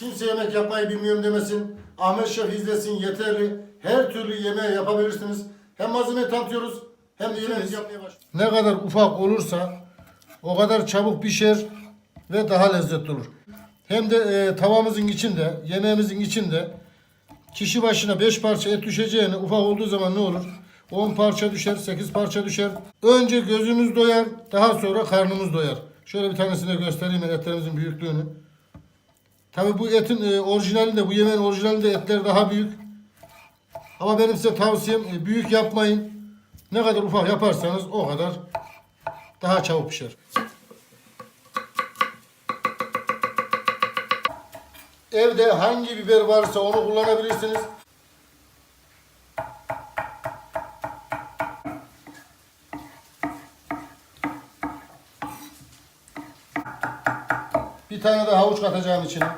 Kimse yemek yapmayı bilmiyorum demesin. Ahmet Şef izlesin yeterli. Her türlü yemeği yapabilirsiniz. Hem malzemeyi tanıtıyoruz hem de yemeğimizi yapmaya başlıyoruz. Ne kadar ufak olursa o kadar çabuk pişer ve daha lezzetli olur. Hem de e, tavamızın içinde, yemeğimizin içinde kişi başına 5 parça et düşeceğine ufak olduğu zaman ne olur? 10 parça düşer, 8 parça düşer. Önce gözümüz doyar, daha sonra karnımız doyar. Şöyle bir tanesini de göstereyim etlerimizin büyüklüğünü. Tabii bu etin e, orijinalinde, bu yemeğin orijinalinde etler daha büyük. Ama benim size tavsiyem e, büyük yapmayın. Ne kadar ufak yaparsanız o kadar daha çabuk pişer. Evde hangi biber varsa onu kullanabilirsiniz. Bir tane de havuç katacağım içine.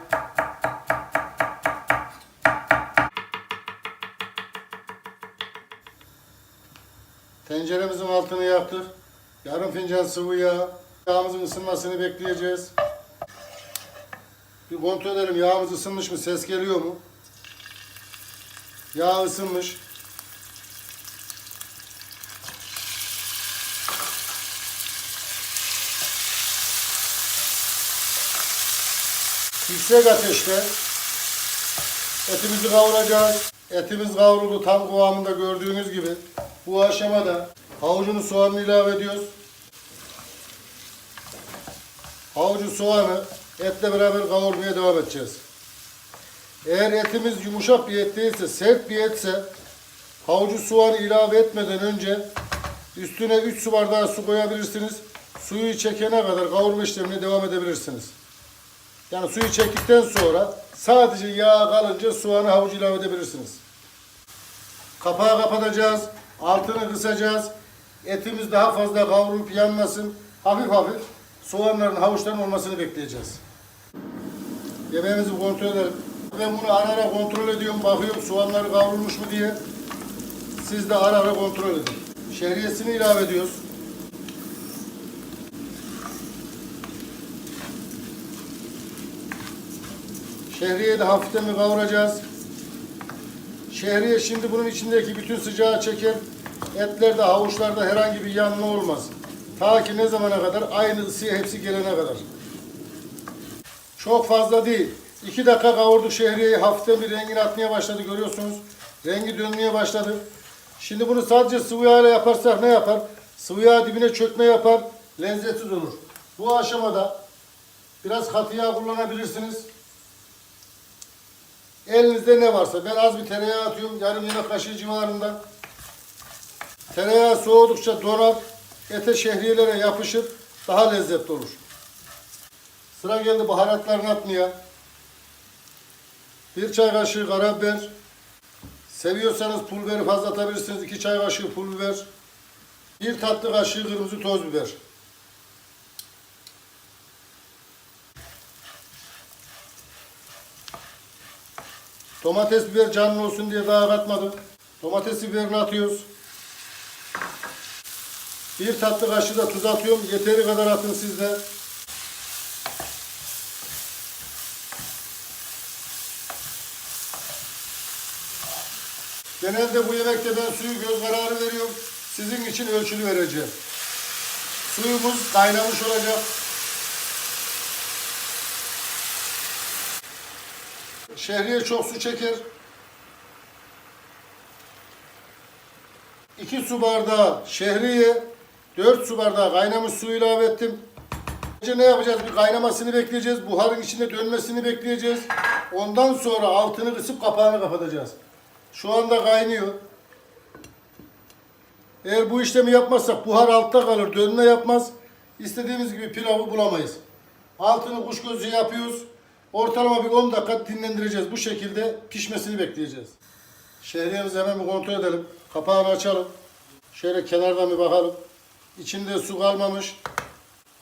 Tenceremizin altını yaktık. Yarım fincan sıvı yağ. Yağımızın ısınmasını bekleyeceğiz. Bir kontrol edelim yağımız ısınmış mı? Ses geliyor mu? Yağ ısınmış. Yüksek ateşte etimizi kavuracağız. Etimiz kavruldu tam kıvamında gördüğünüz gibi. Bu aşamada havucunu soğanını ilave ediyoruz. Havucu soğanı etle beraber kavurmaya devam edeceğiz. Eğer etimiz yumuşak bir et değilse, sert bir etse havucu soğanı ilave etmeden önce üstüne 3 su bardağı su koyabilirsiniz. Suyu çekene kadar kavurma işlemine devam edebilirsiniz. Yani suyu çektikten sonra sadece yağ kalınca soğanı havucu ilave edebilirsiniz. Kapağı kapatacağız. Altını kısacağız. Etimiz daha fazla kavrulup yanmasın. Hafif hafif soğanların havuçların olmasını bekleyeceğiz. Yemeğimizi kontrol edelim. Ben bunu ara ara kontrol ediyorum. Bakıyorum soğanları kavrulmuş mu diye. Siz de ara ara kontrol edin. Şehriyesini ilave ediyoruz. Şehriyeyi de hafiften bir kavuracağız. Şehriye şimdi bunun içindeki bütün sıcağı çeker. Etlerde, havuçlarda herhangi bir yanma olmaz. Ta ki ne zamana kadar? Aynı ısıya hepsi gelene kadar. Çok fazla değil. İki dakika kavurduk şehriyeyi. Hafiften bir rengini atmaya başladı görüyorsunuz. Rengi dönmeye başladı. Şimdi bunu sadece sıvı yağ ile yaparsak ne yapar? Sıvı yağ dibine çökme yapar. Lezzetsiz olur. Bu aşamada biraz katı yağ kullanabilirsiniz. Elinizde ne varsa. Ben az bir tereyağı atıyorum. Yarım yemek kaşığı civarında. Tereyağı soğudukça donar. Ete şehriyelere yapışır. Daha lezzetli olur. Sıra geldi baharatlarını atmaya. Bir çay kaşığı karabiber. Seviyorsanız pul biberi fazla atabilirsiniz. İki çay kaşığı pul biber. Bir tatlı kaşığı kırmızı toz biber. Domates biber canlı olsun diye daha katmadım. Domates biberini atıyoruz. Bir tatlı kaşığı da tuz atıyorum. Yeteri kadar atın siz de. Genelde bu yemekte ben suyu göz kararı veriyorum. Sizin için ölçülü vereceğim. Suyumuz kaynamış olacak. Şehriye çok su çeker. 2 su bardağı şehriye, 4 su bardağı kaynamış su ilave ettim. Önce ne yapacağız? Bir kaynamasını bekleyeceğiz. Buharın içinde dönmesini bekleyeceğiz. Ondan sonra altını kısıp kapağını kapatacağız. Şu anda kaynıyor. Eğer bu işlemi yapmazsak buhar altta kalır, dönme yapmaz. İstediğimiz gibi pilavı bulamayız. Altını kuş gözü yapıyoruz. Ortalama bir 10 dakika dinlendireceğiz. Bu şekilde pişmesini bekleyeceğiz. Şehriyemizi hemen bir kontrol edelim. Kapağını açalım. Şöyle kenardan bir bakalım. İçinde su kalmamış.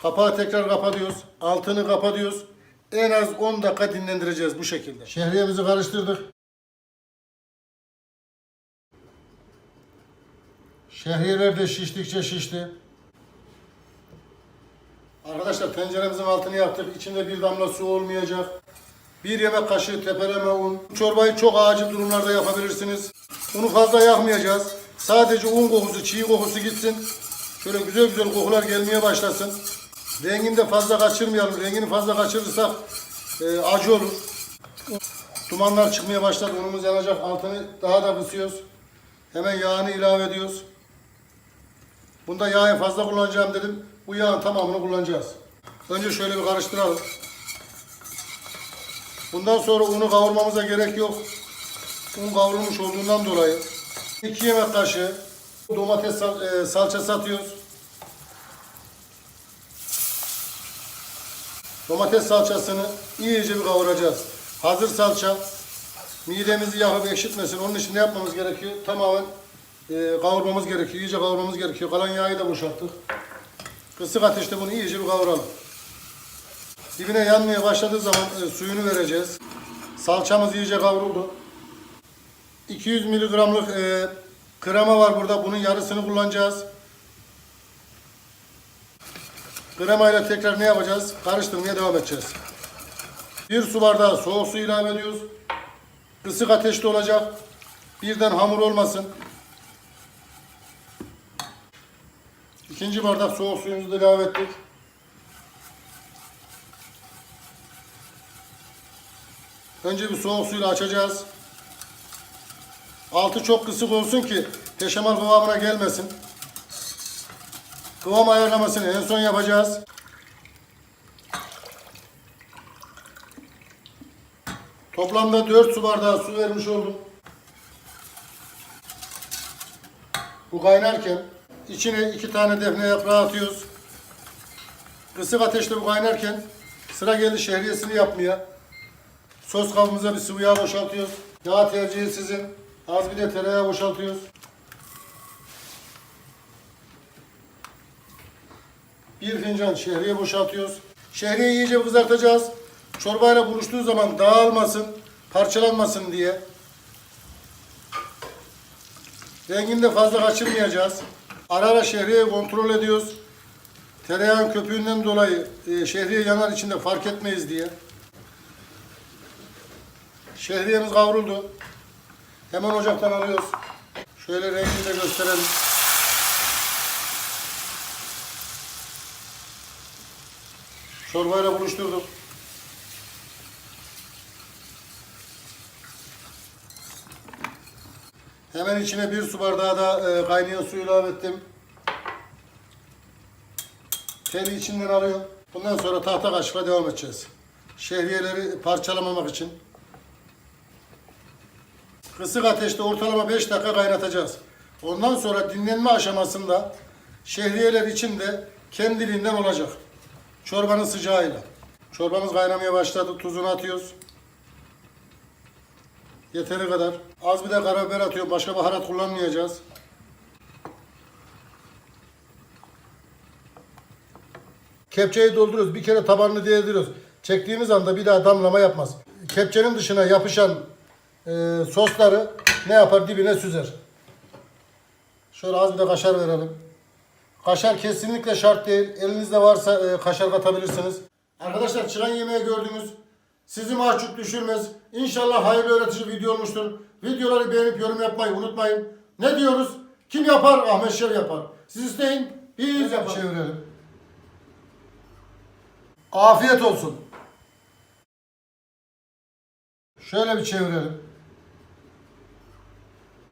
Kapağı tekrar kapatıyoruz. Altını kapatıyoruz. En az 10 dakika dinlendireceğiz bu şekilde. Şehriyemizi karıştırdık. Şehriyeler de şiştikçe şişti. Arkadaşlar tenceremizin altını yaktık. İçinde bir damla su olmayacak. Bir yemek kaşığı tepeleme un. Çorbayı çok acil durumlarda yapabilirsiniz. Unu fazla yakmayacağız. Sadece un kokusu, çiğ kokusu gitsin. Şöyle güzel güzel kokular gelmeye başlasın. Rengini de fazla kaçırmayalım. Rengini fazla kaçırırsak e, acı olur. Dumanlar çıkmaya başladı. Unumuz yanacak. Altını daha da kısıyoruz. Hemen yağını ilave ediyoruz. Bunda yağı fazla kullanacağım dedim. Bu yağın tamamını kullanacağız. Önce şöyle bir karıştıralım. Bundan sonra unu kavurmamıza gerek yok. Un kavrulmuş olduğundan dolayı 2 yemek kaşığı domates sal- e, salçası atıyoruz. Domates salçasını iyice bir kavuracağız. Hazır salça midemizi yakıp ekşitmesin. Onun için ne yapmamız gerekiyor? Tamamen e, kavurmamız gerekiyor. İyice kavurmamız gerekiyor. Kalan yağı da boşalttık. Kısık ateşte bunu iyice bir kavuralım. Dibine yanmaya başladığı zaman e, suyunu vereceğiz. Salçamız iyice kavruldu. 200 miligramlık e, krema var burada. Bunun yarısını kullanacağız. Kremayla tekrar ne yapacağız? Karıştırmaya devam edeceğiz. Bir su bardağı soğuk su ilave ediyoruz. Kısık ateşte olacak. Birden hamur olmasın. İkinci bardak soğuk suyumuzu da ilave ettik. Önce bir soğuk suyla açacağız. Altı çok kısık olsun ki peşemal kıvamına gelmesin. Kıvam ayarlamasını en son yapacağız. Toplamda 4 su bardağı su vermiş oldum. Bu kaynarken içine iki tane defne yaprağı atıyoruz. Kısık ateşte bu kaynarken sıra geldi şehriyesini yapmaya. Sos kabımıza bir sıvı yağ boşaltıyoruz. Yağ tercihi sizin. Az bir de tereyağı boşaltıyoruz. Bir fincan şehriye boşaltıyoruz. Şehriyeyi iyice kızartacağız. Çorbayla buluştuğu zaman dağılmasın, parçalanmasın diye. Rengini de fazla kaçırmayacağız. Ara ara şehriyeyi kontrol ediyoruz. Tereyağın köpüğünden dolayı e, şehriye yanar içinde fark etmeyiz diye. Şehriyemiz kavruldu. Hemen ocaktan alıyoruz. Şöyle rengini de gösterelim. Çorbayla buluşturduk. Hemen içine bir su bardağı da e, kaynayan su ilave ettim. Teli içinden alıyor. Bundan sonra tahta kaşıkla devam edeceğiz. Şehriyeleri parçalamamak için. Kısık ateşte ortalama 5 dakika kaynatacağız. Ondan sonra dinlenme aşamasında şehriyeler içinde kendiliğinden olacak. Çorbanın sıcağıyla. Çorbamız kaynamaya başladı. Tuzunu atıyoruz. Yeteri kadar. Az bir de karabiber atıyorum. Başka baharat kullanmayacağız. Kepçeyi dolduruyoruz. Bir kere tabanını değdiriyoruz. Çektiğimiz anda bir daha damlama yapmaz. Kepçenin dışına yapışan e, sosları ne yapar? Dibine süzer. Şöyle az bir de kaşar verelim. Kaşar kesinlikle şart değil. Elinizde varsa e, kaşar katabilirsiniz. Arkadaşlar çıran yemeği gördünüz. Sizi mahcup düşürmez. İnşallah hayırlı öğretici video olmuştur. Videoları beğenip yorum yapmayı unutmayın. Ne diyoruz? Kim yapar? Ahmet Şev yapar. Siz isteyin. Biz yapalım. Çevirelim. Afiyet olsun. Şöyle bir çevirelim.